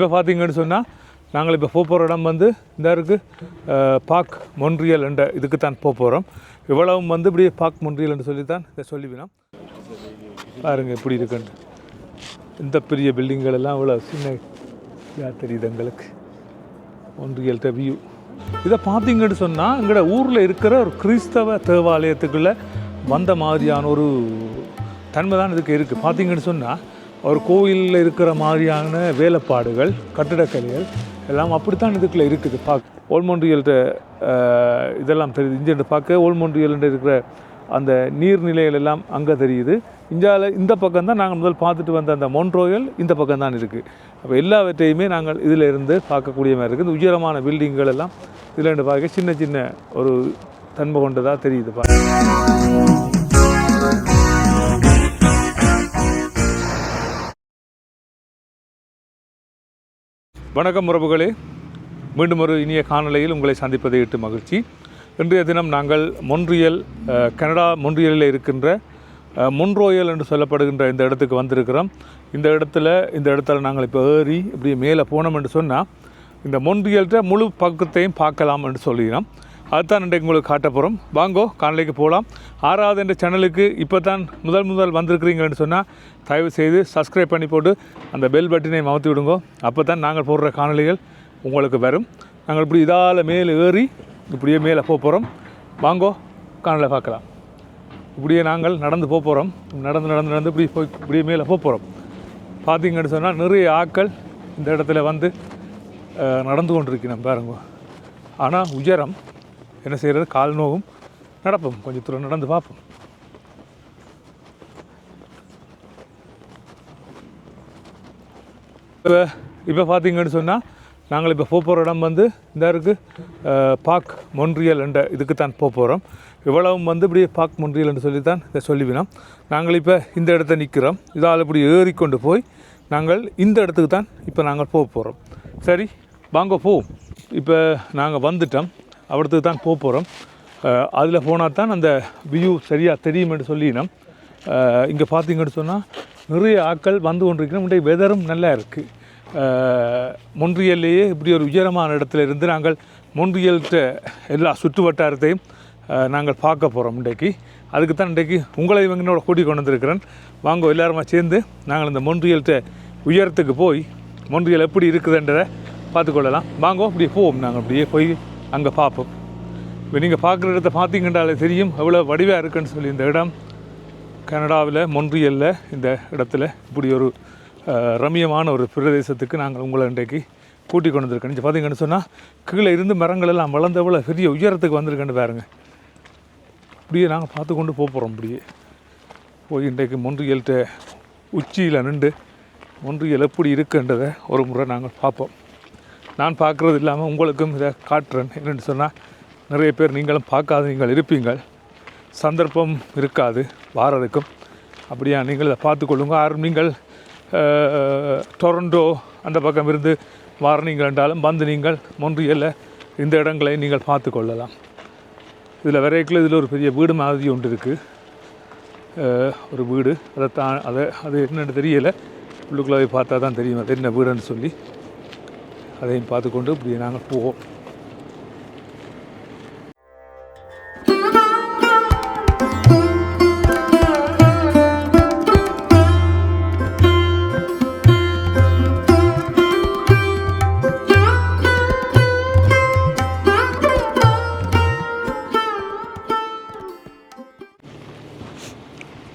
இப்போ பார்த்தீங்கன்னு சொன்னால் நாங்கள் இப்போ போக போகிற இடம் வந்து இந்த இருக்குது பாக் மொன்றியல் என்ற இதுக்கு தான் போக போகிறோம் இவ்வளவும் வந்து இப்படி பாக் மொன்றியல் என்று சொல்லி தான் இதை சொல்லிவிடும் பாருங்கள் எப்படி இருக்குன்னு. இந்த பெரிய பில்டிங்கள் எல்லாம் இவ்வளோ சின்ன இதாக தெரியுது எங்களுக்கு ஒன்றியல் வியூ இதை பார்த்தீங்கன்னு சொன்னால் எங்களோட ஊரில் இருக்கிற ஒரு கிறிஸ்தவ தேவாலயத்துக்குள்ளே வந்த மாதிரியான ஒரு தன்மை தான் இதுக்கு இருக்குது பார்த்தீங்கன்னு சொன்னால் ஒரு கோயிலில் இருக்கிற மாதிரியான வேலைப்பாடுகள் கட்டிடக்கலைகள் எல்லாம் அப்படித்தான் இதுக்குள்ளே இருக்குது. பார்க்க ஓல்மொன்றியல்கிட்ட இதெல்லாம் தெரியுது. இங்கே பார்க்க ஓல்மொன்றியல்கிட்ட இருக்கிற அந்த நீர்நிலைகள் எல்லாம் அங்கே தெரியுது. இந்தியாவில் இந்த பக்கம் தான் நாங்கள் முதல் பார்த்துட்டு வந்த அந்த மொன்ட்ரோயல் இந்த பக்கம் தான் இருக்குது அப்போ எல்லாவற்றையுமே நாங்கள் இதில் இருந்து பார்க்கக்கூடிய மாதிரி இருக்குது. இந்த உயரமான பில்டிங்கள் எல்லாம் இதில் இருந்து பார்க்க சின்ன சின்ன ஒரு தன்மை கொண்டதாக தெரியுது பாருங்க. வணக்கம் உறவுகளே. மீண்டும் ஒரு இனிய காணொலியில் உங்களை சந்திப்பதை இட்டு மகிழ்ச்சி. இன்றைய தினம் நாங்கள் மொன்றியல் கனடா மொன்றியலில் இருக்கின்ற மொன்ரோயல் என்று சொல்லப்படுகின்ற இந்த இடத்துக்கு வந்திருக்கிறோம். இந்த இடத்துல இந்த இடத்துல நாங்கள் இப்போ ஏறி இப்படி மேலே போனோம் என்று சொன்னால் இந்த மொன்றியல்கிட்ட முழு பக்கத்தையும் பார்க்கலாம் என்று சொல்லுகிறோம் அதுதான் இன்றைக்கு உங்களுக்கு காட்ட போகிறோம் வாங்கோ காணொளிக்கு போகலாம் ஆறாவது என்ற சேனலுக்கு இப்போ தான் முதல் முதல் வந்திருக்கிறீங்கன்னு சொன்னால் தயவு செய்து சப்ஸ்கிரைப் பண்ணி போட்டு அந்த பெல் பட்டினை மவுத்தி விடுங்கோ. அப்போ தான் நாங்கள் போடுற காணொலிகள் உங்களுக்கு வரும். நாங்கள் இப்படி இதால் மேலே ஏறி இப்படியே மேலே போக போகிறோம் வாங்கோ காணலை பார்க்கலாம். இப்படியே நாங்கள் நடந்து போக போகிறோம் நடந்து நடந்து நடந்து இப்படி போய் இப்படியே மேலே போக போகிறோம் பார்த்தீங்கன்னு சொன்னால் நிறைய ஆட்கள் இந்த இடத்துல வந்து நடந்து கொண்டிருக்கிறோம் பாருங்க. ஆனால் உயரம் என்ன செய்கிறது கால் நோவும் நடப்போம். கொஞ்சம் தூரம் நடந்து பார்ப்போம். இப்போ இப்போ பார்த்தீங்கன்னு சொன்னால் நாங்கள் இப்போ போக போகிற இடம் வந்து இந்த இருக்குது பாக் மொன்றியல் என்ற இதுக்கு தான் போக போகிறோம் இவ்வளவும் வந்து இப்படி பாக் மொன்றியல் என்று சொல்லி தான் இதை சொல்லிவினோம். நாங்கள் இப்போ இந்த இடத்த நிற்கிறோம் இதால் இப்படி ஏறிக்கொண்டு போய் நாங்கள் இந்த இடத்துக்கு தான் இப்போ நாங்கள் போக போகிறோம் சரி வாங்க போவோம். இப்போ நாங்கள் வந்துட்டோம். அவிடத்துக்கு தான் போக போகிறோம் அதில் போனால் தான் அந்த வியூ சரியாக தெரியும்னு சொல்லினோம் இங்கே பார்த்தீங்கன்னு சொன்னால் நிறைய ஆட்கள் வந்து கொண்டிருக்கிறோம். இன்றைய வெதரும் நல்லா இருக்குது மொன்றியல்லையே இப்படி ஒரு உயரமான இடத்துல இருந்து நாங்கள் மொன்றியல்கிட்ட எல்லா சுற்று வட்டாரத்தையும் நாங்கள் பார்க்க போகிறோம் இன்றைக்கு. அதுக்கு தான் இன்றைக்கு உங்களை இவங்களோட கூட்டி கொண்டு வந்திருக்கிறேன். வாங்க எல்லாருமா சேர்ந்து நாங்கள் இந்த மொன்றியல்கிட்ட உயரத்துக்கு போய் மொன்றியல் எப்படி இருக்குதுன்றதை பார்த்துக்கொள்ளலாம் வாங்கோ அப்படியே போவோம். நாங்கள் அப்படியே போய் அங்கே பார்ப்போம் இப்போ நீங்கள் பார்க்குற இடத்த பார்த்தீங்கன்றாலே தெரியும் எவ்வளோ வடிவாக இருக்குன்னு சொல்லி இந்த இடம். கனடாவில் மொன்றியலில் இந்த இடத்துல இப்படி ஒரு ரம்யமான ரம்மியமான ஒரு பிரதேசத்துக்கு நாங்கள் உங்களை இன்றைக்கு கூட்டி கொண்டு வந்திருக்கோம். நீங்கள் பார்த்தீங்கன்னு சொன்னால் கீழே இருந்து மரங்கள் எல்லாம் வளர்ந்த எவ்வளோ பெரிய உயரத்துக்கு வந்திருக்கேன்னு பாருங்கள் இப்படியே நாங்கள் பார்த்து கொண்டு போக போகிறோம் இப்படியே போய் இன்றைக்கு மொன்றியல்கிட்ட உச்சியில் நின்று மொன்றியல் எப்படி இருக்குன்றதை ஒரு முறை நாங்கள் பார்ப்போம். நான் பார்க்குறது இல்லாமல் உங்களுக்கும் இதை காட்டுறேன் என்னென்னு சொன்னால் நிறைய பேர் நீங்களும் பார்க்காது நீங்கள் இருப்பீங்கள். சந்தர்ப்பம் இருக்காது வாரதுக்கும் அப்படியா நீங்கள் இதை பார்த்துக்கொள்ளுங்க யாரும் நீங்கள் டொரண்டோ அந்த பக்கம் இருந்து வார நீங்கள் என்றாலும் வந்து நீங்கள் மொன்றியலில் இந்த இடங்களை நீங்கள் பார்த்து கொள்ளலாம். இதில் வரைக்கும் இதில் ஒரு பெரிய வீடு மாதிரி ஒன்று இருக்குது ஒரு வீடு. அதை தான் அதை அது என்னென்னு தெரியலை. உள்ளுக்குள்ளே போய் பார்த்தா தான் தெரியும் அது என்ன வீடுன்னு சொல்லி. அதையும் பார்த்துக்கொண்டு இப்படி நாங்கள் போவோம்.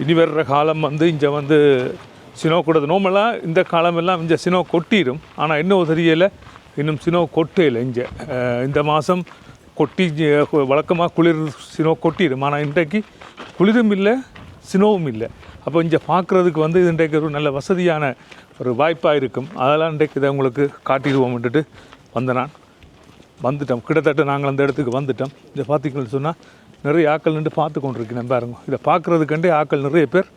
இனி வர்ற காலம் வந்து இங்கே வந்து சினோ கூடாது. நோமெல்லாம் இந்த காலமெல்லாம் இங்கே சினோ கொட்டிடும் ஆனால் இன்னும் தெரியலை இன்னும் சினோ கொட்டையில் இங்கே. இந்த மாதம் கொட்டி வழக்கமாக குளிர் சினோ கொட்டிடும் ஆனால் இன்றைக்கு குளிரும் இல்லை சினோவும் இல்லை. அப்போ இங்கே பார்க்குறதுக்கு வந்து இது இன்றைக்கு ஒரு நல்ல வசதியான ஒரு வாய்ப்பாக இருக்கும். அதெல்லாம் இன்றைக்கு இதை உங்களுக்கு காட்டிடுவோம்ன்ட்டு வந்த நான். வந்துட்டோம். கிட்டத்தட்ட நாங்கள் அந்த இடத்துக்கு வந்துட்டோம். இதை பார்த்தீங்கன்னு சொன்னால் நிறைய ஆக்கள் நின்று பார்த்து கொண்டிருக்கிறேன் பாருங்க. இதை பார்க்குறதுக்கண்டே ஆக்கள் நிறைய பேர்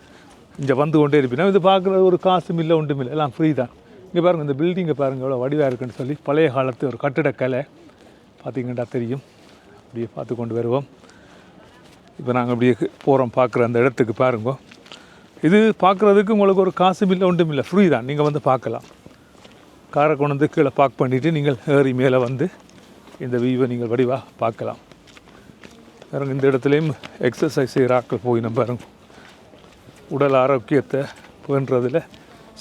இங்கே வந்து கொண்டே இருப்பினா இது பார்க்குறது ஒரு காசும் இல்லை ஒன்றும் இல்லை. எல்லாம் ஃப்ரீ தான். இங்கே பாருங்கள் இந்த பில்டிங்கை பாருங்கள் எவ்வளோ வடிவாக இருக்குன்னு சொல்லி பழைய காலத்து ஒரு கட்டிடக்கலை பார்த்தீங்கன்னா தெரியும். அப்படியே பார்த்து கொண்டு வருவோம். இப்போ நாங்கள் அப்படியே போகிறோம் பார்க்குற அந்த இடத்துக்கு பாருங்க. இது பார்க்குறதுக்கு உங்களுக்கு ஒரு காசும் இல்லை ஒன்றும் இல்லை. ஃப்ரீ தான். நீங்கள் வந்து பார்க்கலாம். காரை கொண்டு வந்து கீழே பார்க் பண்ணிவிட்டு நீங்கள் ஏறி மேலே வந்து இந்த வியூவை நீங்கள் வடிவாக பார்க்கலாம். பாருங்க இந்த இடத்துலையும் எக்ஸசைஸ் செய்கிற ஆட்கள் போய் நம்ம பாருங்கள் உடல் ஆரோக்கியத்தை புகின்றதில்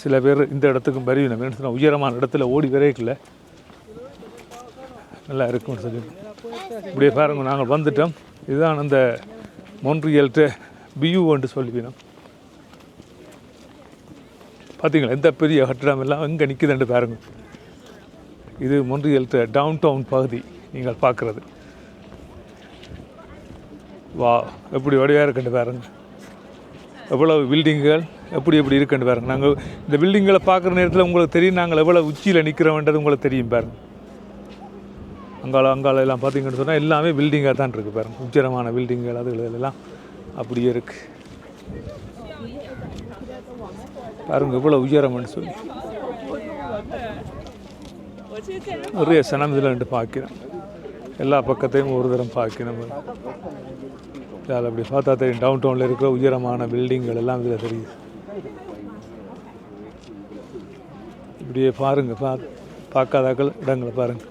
சில பேர் இந்த இடத்துக்கும் பரிவினம் என்ன சொன்னால் உயரமான இடத்துல ஓடி வரைக்கல நல்லா இருக்கும்னு சொல்லி இப்படியே பாருங்க நாங்கள் வந்துட்டோம். இதுதான் அந்த மொன்றியல்கிட்ட பியூன்ட்டு சொல்லிவினோம் பார்த்தீங்களா எந்த பெரிய கட்டிடம் எல்லாம் எங்கே நிற்குதுன்னு பாருங்கள் இது மொன்றியல்கிட்ட டவுன் டவுன் பகுதி நீங்கள் பார்க்குறது. வா எப்படி வடிவாக இருக்குன்ட்டு பாருங்கள் எவ்வளோ பில்டிங்குகள் எப்படி எப்படி இருக்குன்னு பாருங்க. நாங்கள் இந்த பில்டிங்களை பார்க்குற நேரத்தில் உங்களுக்கு தெரியும் நாங்கள் எவ்வளோ உச்சியில் நிற்கிறோன்றது உங்களுக்கு தெரியும் பாருங்க. அங்கால அங்கால எல்லாம் பார்த்தீங்கன்னு சொன்னால் எல்லாமே பில்டிங்காக தான் இருக்குது பாருங்க. உச்சரமான பில்டிங்குகள் அதுகள் எல்லாம் அப்படியே இருக்குது பாருங்க எவ்வளோ உயரம்னு சொல்லி. நிறைய சனம் இதில் பார்க்கிறேன் எல்லா பக்கத்தையும் ஒரு தரம் பார்க்கணும் இதில் அப்படி பார்த்தா தெரியும். டவுன் டவுனில் இருக்கிற உயரமான பில்டிங்கள் எல்லாம் இதில் தெரியுது இப்படியே பாருங்கள் பா பார்க்காதாக்கள் இடங்களை பாருங்கள்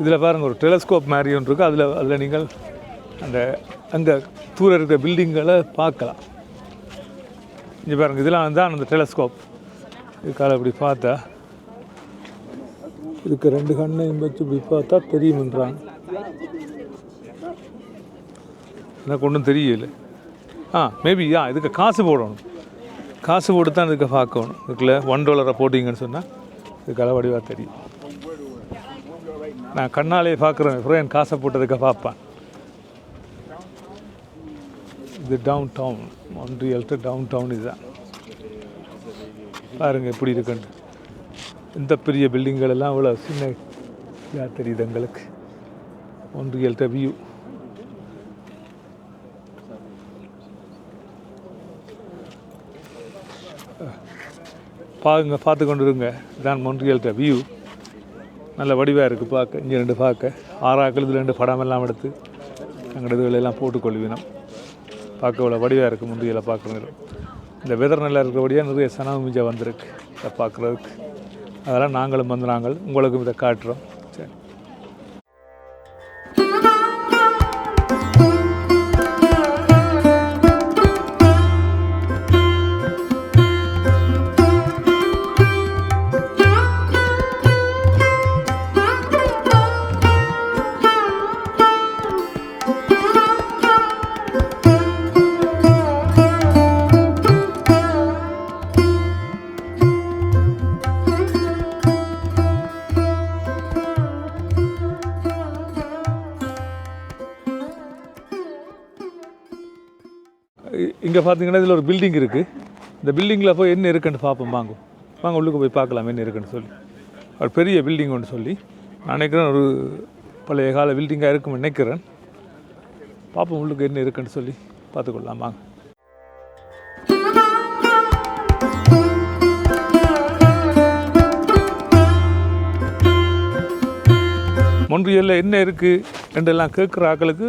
இதில் பாருங்கள் ஒரு டெலஸ்கோப் மாதிரி ஒன்று இருக்குது அதில் அதில் நீங்கள் அந்த அங்கே தூர இருக்கிற பில்டிங்களை பார்க்கலாம். இங்கே பாருங்கள் இதெல்லாம் தான் அந்த டெலஸ்கோப் இதுக்கால இப்படி பார்த்தா இதுக்கு ரெண்டு கண்ணையும் வச்சு இப்படி பார்த்தா தெரியுமன்றாங்க. எனக்கு ஒன்றும் தெரியல. ஆ மேபி ஆ இதுக்கு காசு போடணும். காசு போட்டு தான் இதுக்கு பார்க்கணும். இதுக்குள்ள ஒன் டாலரை போட்டிங்கன்னு சொன்னால் இதுக்கு அளவடிவாக தெரியும். நான் கண்ணாலே பார்க்குறேன். அப்புறம் என் காசை போட்டதுக்கு பார்ப்பேன். இது டவுன் டவுன் ஒன்றியல்ட்டு டவுன் டவுன் இதுதான். பாருங்கள் எப்படி இருக்குன்னு. இந்த பெரிய பில்டிங்களெல்லாம் அவ்வளோ இவ்வளோ சின்ன இதாக தெரியுது எங்களுக்கு? ஒன்றியல்ட்ட வியூ பாருங்க பார்த்து கொண்டு இருங்க இதான் மொன்றியல்கிட்ட வியூ நல்ல வடிவாக இருக்குது பார்க்க. இங்கே ரெண்டு பார்க்க. ஆறாக்கள் இதில் ரெண்டு படம் எல்லாம் எடுத்து அங்கே இதுகளெல்லாம் போட்டுக்கொள்வினோம் பார்க்க இவ்வளோ வடிவாக இருக்குது முந்தியில் பார்க்குறது இந்த வெதர் நல்லா இருக்கிறபடியாக நிறைய சனவு மிஞ்சா வந்திருக்கு. இதை பார்க்குறதுக்கு. அதெல்லாம் நாங்களும் வந்து நாங்கள் உங்களுக்கும் இதை காட்டுறோம். இங்கே பார்த்தீங்கன்னா இதில் ஒரு பில்டிங் இருக்குது இந்த பில்டிங்கில் போய் என்ன இருக்குன்னு பார்ப்போம் வாங்க. வாங்க உள்ளுக்கு போய் பார்க்கலாம் என்ன இருக்குன்னு சொல்லி. ஒரு பெரிய பில்டிங் ஒன்று சொல்லி. நான் நினைக்கிறேன் ஒரு பழைய கால பில்டிங்காக இருக்கும்னு நினைக்கிறேன். பார்ப்போம் உள்ளுக்கு என்ன இருக்குன்னு சொல்லி பார்த்துக்கொள்ளலாம் வாங்க. மொன்றியலில் என்ன இருக்குது என்றெல்லாம் கேட்குற ஆக்களுக்கு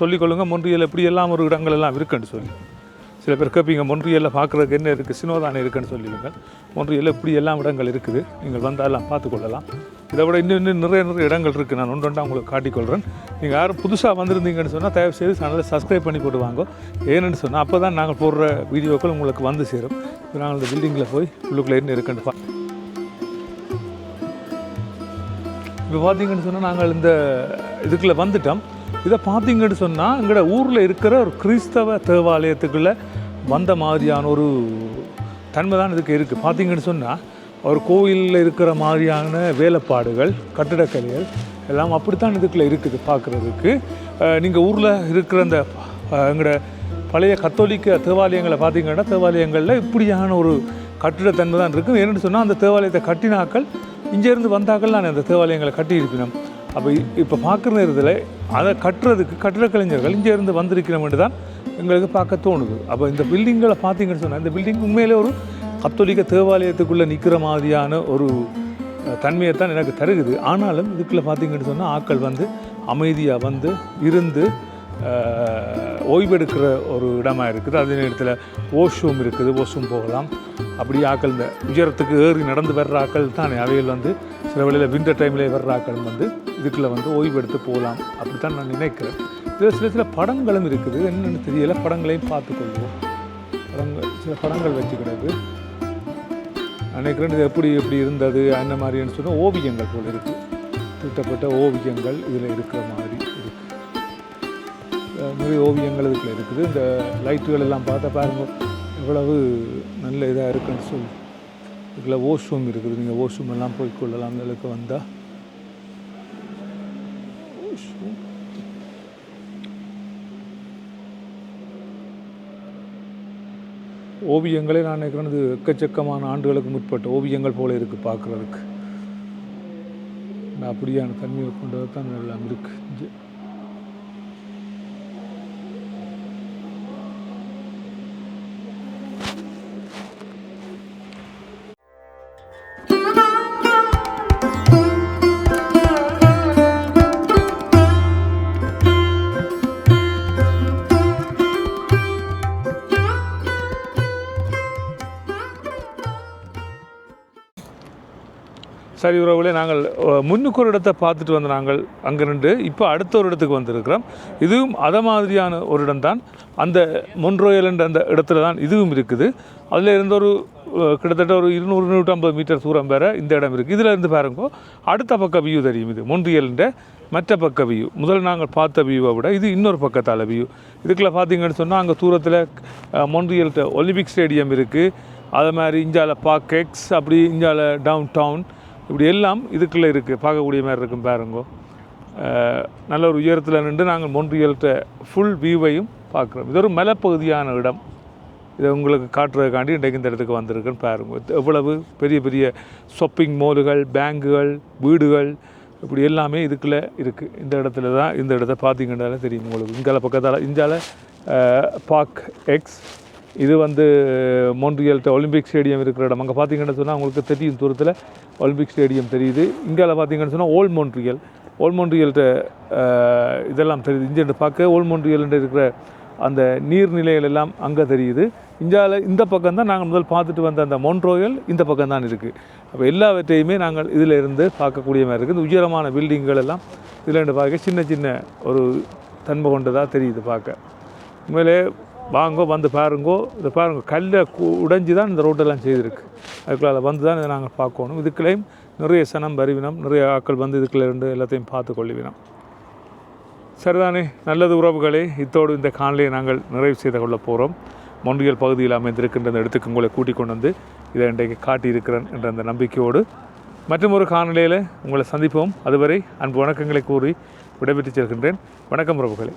சொல்லிக்கொள்ளுங்க மொன்றியல் எப்படியெல்லாம் எல்லாம் ஒரு இடங்கள் எல்லாம் இருக்குன்னு சொல்லி. சில பேர் கேட்பீங்க மொன்றியலில் பார்க்குறதுக்கு என்ன இருக்குது சினோதானே இருக்குன்னு சொல்லிடுங்க. மொன்றியலில் இப்படி எல்லாம் இடங்கள் இருக்குது. நீங்கள் வந்தாலாம் பார்த்துக்கொள்ளலாம் இதை விட இன்னும் இன்னும் நிறைய நிறைய இடங்கள் இருக்குது நான் ஒன்று ஒன்றா உங்களுக்கு காட்டிக்கொள்கிறேன் நீங்கள் யாரும் புதுசாக வந்திருந்தீங்கன்னு சொன்னால் தயவு செய்து சேனலை சப்ஸ்கிரைப் பண்ணி போடுவாங்க ஏன்னு சொன்னால் அப்போ தான் நாங்கள் போடுற வீடியோக்கள் உங்களுக்கு வந்து சேரும். இப்போ நாங்கள் இந்த பில்டிங்கில் போய் உள்ளுக்குள்ளே என்ன இருக்குன்னு பா இப்போ பார்த்தீங்கன்னு சொன்னால் நாங்கள் இந்த இதுக்குள்ளே வந்துட்டோம். இதை பார்த்தீங்கன்னு சொன்னால் எங்களோட ஊரில் இருக்கிற ஒரு கிறிஸ்தவ தேவாலயத்துக்குள்ளே வந்த மாதிரியான ஒரு தன்மை தான் இதுக்கு இருக்குது பார்த்தீங்கன்னு சொன்னால் ஒரு கோயிலில் இருக்கிற மாதிரியான வேலைப்பாடுகள் கட்டிடக்கலைகள் எல்லாம் அப்படித்தான் இதுக்குள்ளே இருக்குது பார்க்குறதுக்கு நீங்கள் ஊரில் இருக்கிற அந்த அஹ், எங்களோட பழைய கத்தோலிக்க தேவாலயங்களை பார்த்தீங்கன்னா தேவாலயங்களில் இப்படியான ஒரு கட்டிடத்தன்மை தான் இருக்கும். ஏன்னு சொன்னால் அந்த தேவாலயத்தை கட்டினாக்கள் இங்கேருந்து வந்தாக்கள் நான் அந்த தேவாலயங்களை கட்டியிருக்கணும். அப்போ இப்போ பார்க்குற நேரத்தில் அதை கட்டுறதுக்கு கட்டிடக்கலைஞர்கள் இங்கேருந்து வந்திருக்கிறோம்னு தான் எங்களுக்கு பார்க்க தோணுது. அப்போ இந்த பில்டிங்களை பார்த்தீங்கன்னு சொன்னால் இந்த பில்டிங் உண்மையிலே ஒரு கத்தோலிக்க தேவாலயத்துக்குள்ளே நிற்கிற மாதிரியான ஒரு தன்மையை தன்மையைத்தான் எனக்கு தருகுது. ஆனாலும் இதுக்குள்ளே பார்த்தீங்கன்னு சொன்னால் ஆக்கள் வந்து அமைதியாக வந்து இருந்து ஓய்வெடுக்கிற ஒரு இடமாக இருக்குது. அதே நேரத்தில் வாஷ்ரூம் இருக்குது வாஷ்ரூம் போகலாம். அப்படி ஆக்கள் இந்த உயரத்துக்கு ஏறி நடந்து வர்ற ஆக்கள் தானே. அவையில் வந்து சில வேளையில் விண்டர் டைமில் வர்ற ஆக்கள் வந்து இதுக்குள்ள வந்து ஓய்வெடுத்து போகலாம். அப்படி தான் நான் நினைக்கிறேன். இதில் சில சில படங்களும் இருக்குது. என்னென்னு தெரியல. படங்களையும் பார்த்துக்கொள்வோம். படங்கள் சில படங்கள் வச்சுக்கிறது. நினைக்கிறேன் இது எப்படி எப்படி இருந்தது அந்த மாதிரின்னு சொன்னால் ஓவியங்கள் போல் இருக்குது தீட்டப்பட்ட ஓவியங்கள் இதில் இருக்கிற மாதிரி இருக்குது நிறைய ஓவியங்கள் இதுக்குள்ள இருக்குது. இந்த லைட்டுகள் எல்லாம் பார்த்தா பாருங்கள் எவ்வளவு நல்ல இதாக இருக்குன்னு சொல்லி. இதில் வாஷ்ரூம் இருக்குது. நீங்கள் வாஷ்ரூம் எல்லாம் போய் கொள்ளலாம். இதுக்கு வந்தால் வாஷ்ரூம் ஓவியங்களே நான் நினைக்கிறேன் இது எக்கச்சக்கமான ஆண்டுகளுக்கு முற்பட்ட ஓவியங்கள் போல இருக்குது பார்க்குறதுக்கு. அப்படியான தன்மையை கொண்டது தான் எல்லாம் இருக்குது சரி உறவுகளே நாங்கள் முன்னுக்கு ஒரு இடத்தை பார்த்துட்டு வந்த நாங்கள் அங்கே நின்று இப்போ அடுத்த ஒரு இடத்துக்கு வந்திருக்கிறோம். இதுவும் அதை மாதிரியான ஒரு இடம்தான். அந்த மொன்ரோயல் என்ற அந்த இடத்துல தான் இதுவும் இருக்குது. அதில் இருந்த ஒரு கிட்டத்தட்ட ஒரு இருநூறு நூற்றம்பது மீட்டர் தூரம் வேறு இந்த இடம் இருக்குது இதில் இருந்து பாருங்கோ அடுத்த பக்க வியூ தெரியும் இது மொன்றியல்ன்ற மற்ற பக்க வியூ. முதல் நாங்கள் பார்த்த வியூவை விட இது இன்னொரு பக்கத்தால் வியூ. இதுக்குள்ள பார்த்தீங்கன்னு சொன்னால் அங்கே தூரத்தில் மொன்றியல்கிட்ட ஒலிம்பிக் ஸ்டேடியம் இருக்குது அது மாதிரி இந்தியாவில் பாக்கெக்ஸ் அப்படி இந்தியாவில் டவுன் டவுன் இப்படி எல்லாம் இதுக்குள்ளே இருக்குது பார்க்கக்கூடிய மாதிரி இருக்கும் பாருங்கோ. நல்ல ஒரு உயரத்தில் நின்று நாங்கள் மொன்றியல்கிட்ட ஃபுல் வியூவையும் பார்க்குறோம். இது ஒரு மலைப்பகுதியான இடம். இதை உங்களுக்கு காட்டுறதுக்காண்டி இன்றைக்கு இந்த இடத்துக்கு வந்திருக்குன்னு பாருங்க. எவ்வளவு பெரிய பெரிய ஷாப்பிங் மாலுகள் பேங்குகள் வீடுகள் இப்படி எல்லாமே இதுக்குள்ளே இருக்குது இந்த இடத்துல தான் இந்த இடத்த பார்த்தீங்கன்னாலே தெரியும் உங்களுக்கு. இந்த பக்கத்தால் இந்தியாவில் பார்க் எக்ஸ் இது வந்து மோன்ட்ரியல்கிட்ட ஒலிம்பிக் ஸ்டேடியம் இருக்கிற இடம். அங்கே பார்த்தீங்கன்னு சொன்னால் உங்களுக்கு தெரியும் தூரத்தில் ஒலிம்பிக் ஸ்டேடியம் தெரியுது. இந்தியாவில் பார்த்தீங்கன்னு சொன்னால் ஓல்ட் மோன்ட்ரியல். ஓல்ட் மோன்ட்ரியல்கிட்ட இதெல்லாம் தெரியுது. இங்கே பார்க்க ஓல்ட் மோன்ட்ரியல்ன்ற இருக்கிற அந்த நீர்நிலைகள் எல்லாம் அங்கே தெரியுது. இந்தியாவில் இந்த பக்கம் தான் நாங்கள் முதல் பார்த்துட்டு வந்த அந்த மொன்ட்ரோயல் இந்த பக்கம் தான் இருக்குது அப்போ எல்லாவற்றையுமே நாங்கள் இதில் இருந்து பார்க்கக்கூடிய மாதிரி இருக்குது இந்த உயரமான பில்டிங்கள் எல்லாம் இதில் இருந்து பார்க்க சின்ன சின்ன ஒரு தன்மை கொண்டதாக தெரியுது பார்க்க. உண்மையிலே வாங்கோ வந்து பாருங்கோ. இதை பாருங்க கல்லை உடைஞ்சி தான் இந்த ரோட்டெல்லாம் செய்திருக்கு. அதுக்குள்ள வந்து தான் இதை நாங்கள் பார்க்கணும். இதுக்குள்ளேயும் நிறைய சனம் வருவினம் நிறைய ஆட்கள் வந்து இதுக்குள்ள இருந்து எல்லாத்தையும் பார்த்து கொள்ளுவினம். சரிதானே? நல்லது உறவுகளே இத்தோடு இந்த காணொலியை நாங்கள் நிறைவு செய்து கொள்ள போகிறோம் மொன்றியல் பகுதியில் அமைந்திருக்கின்ற அந்த இடத்துக்கு உங்களை கூட்டிக் கொண்டு வந்து இதை இன்றைக்கு காட்டியிருக்கிறேன் என்ற அந்த நம்பிக்கையோடு மற்றும் ஒரு காணொலியில் உங்களை சந்திப்போம். அதுவரை அன்பு வணக்கங்களை கூறி விடைபெற்று செல்கின்றேன். வணக்கம் உறவுகளே.